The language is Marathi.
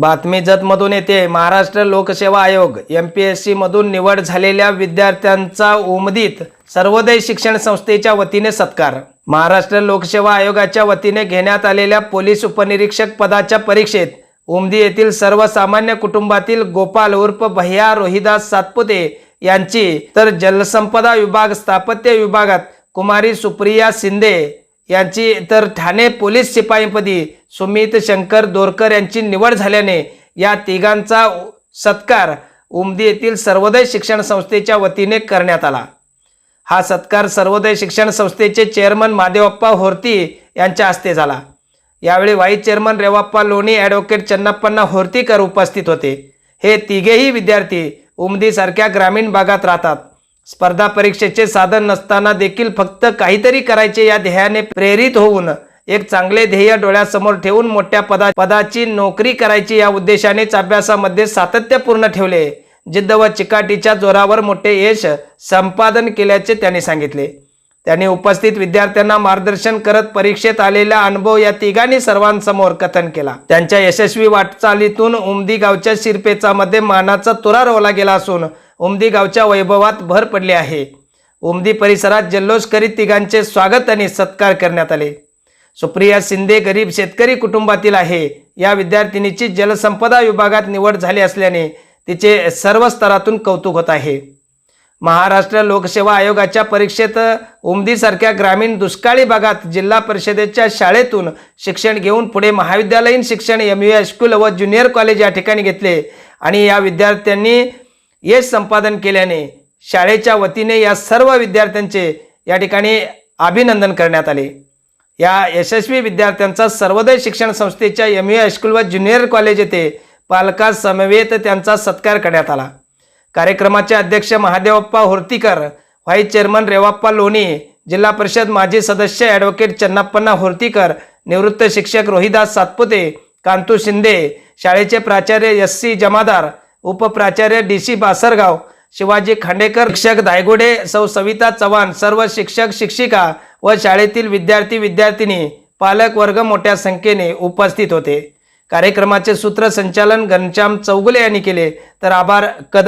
बातमी जतमधून येते. महाराष्ट्र लोकसेवा आयोग एम पी एस सीमधून निवड झालेल्या विद्यार्थ्यांचा उमदीत सर्वोदय शिक्षण संस्थेच्या वतीने सत्कार. महाराष्ट्र लोकसेवा आयोगाच्या वतीने घेण्यात आलेल्या पोलीस उपनिरीक्षक पदाच्या परीक्षेत उमदी येथील सर्वसामान्य कुटुंबातील गोपाल उर्फ भैया रोहिदास सातपुते यांची तर जलसंपदा विभाग स्थापत्य विभागात कुमारी सुप्रिया शिंदे यांची तर ठाणे पोलीस शिपाईपदी सुमित शंकर दोरकर यांची निवड झाल्याने या तिघांचा सत्कार उमदी येथील सर्वोदय शिक्षण संस्थेच्या वतीने करण्यात आला. हा सत्कार सर्वोदय शिक्षण संस्थेचे चेअरमन महादेवप्पा होर्ती यांच्या हस्ते झाला. यावेळी व्हाईस चेअरमन रेवाप्पा लोणी ॲडव्होकेट चन्नप्पन्ना होर्तीकर उपस्थित होते. हे तिघेही विद्यार्थी उमदीसारख्या ग्रामीण भागात राहतात. स्पर्धा परीक्षेचे साधन नसताना देखील फक्त काहीतरी करायचे या ध्येयाने प्रेरित होऊन एक चांगले ध्येय डोळ्यासमोर ठेवून मोठ्या पदा पदाची नोकरी करायची या उद्देशानेच अभ्यासामध्ये सातत्यपूर्ण ठेवले. जिद्द व चिकाटीच्या जोरावर मोठे यश संपादन केल्याचे त्यांनी सांगितले. त्यांनी उपस्थित विद्यार्थ्यांना मार्गदर्शन करत परीक्षेत आलेला अनुभव या तिघांनी सर्वांसमोर कथन केला. त्यांच्या यशस्वी वाटचालीतून उमदी गावच्या शिरपेचामध्ये मानाचा तुरा रोवला गेला असून उमदी गावच्या वैभवात भर पडली आहे. उमदी परिसरात जल्लोष करीत तिघांचे स्वागत आणि सत्कार करण्यात आले. सुप्रिया शिंदे गरीब शेतकरी कुटुंबातील आहे. या विद्यार्थिनीची जलसंपदा विभागात निवड झाली असल्याने तिचे सर्व स्तरातून कौतुक होत आहे. महाराष्ट्र लोकसेवा आयोगाच्या परीक्षेत उमदीसारख्या ग्रामीण दुष्काळी भागात जिल्हा परिषदेच्या शाळेतून शिक्षण घेऊन पुढे महाविद्यालयीन शिक्षण एम यू हायस्कूल व ज्युनियर कॉलेज या ठिकाणी घेतले. आणि या विद्यार्थ्यांनी यश संपादन केल्याने शाळेच्या वतीने या सर्व विद्यार्थ्यांचे या ठिकाणी अभिनंदन करण्यात आले. या यशस्वी विद्यार्थ्यांचा सर्वोदय शिक्षण संस्थेच्या एम यू हायस्कूल व ज्युनियर कॉलेज येथे पालकासमवेत त्यांचा सत्कार करण्यात आला. कार्यक्रमाचे अध्यक्ष महादेवप्पा होर्तीकर व्हाईस चेअरमन रेवाप्पा लोणी जिल्हा परिषद माजी सदस्य ॲडव्होकेट चन्नाप्पन्ना होर्तीकर निवृत्त शिक्षक रोहिदास सातपुते कांतू शिंदे शाळेचे प्राचार्य एस सी जमादार उपप्राचार्य डी सी बासरगाव शिवाजी खांडेकर शिक्षक धायगुडे सौ सविता चव्हाण सर्व शिक्षक शिक्षिका व शाळेतील विद्यार्थी विद्यार्थिनी पालक वर्ग मोठ्या संख्येने उपस्थित होते. कार्यक्रमाचे सूत्रसंचालन घनश्याम चौगुले यांनी केले. तर आभार कद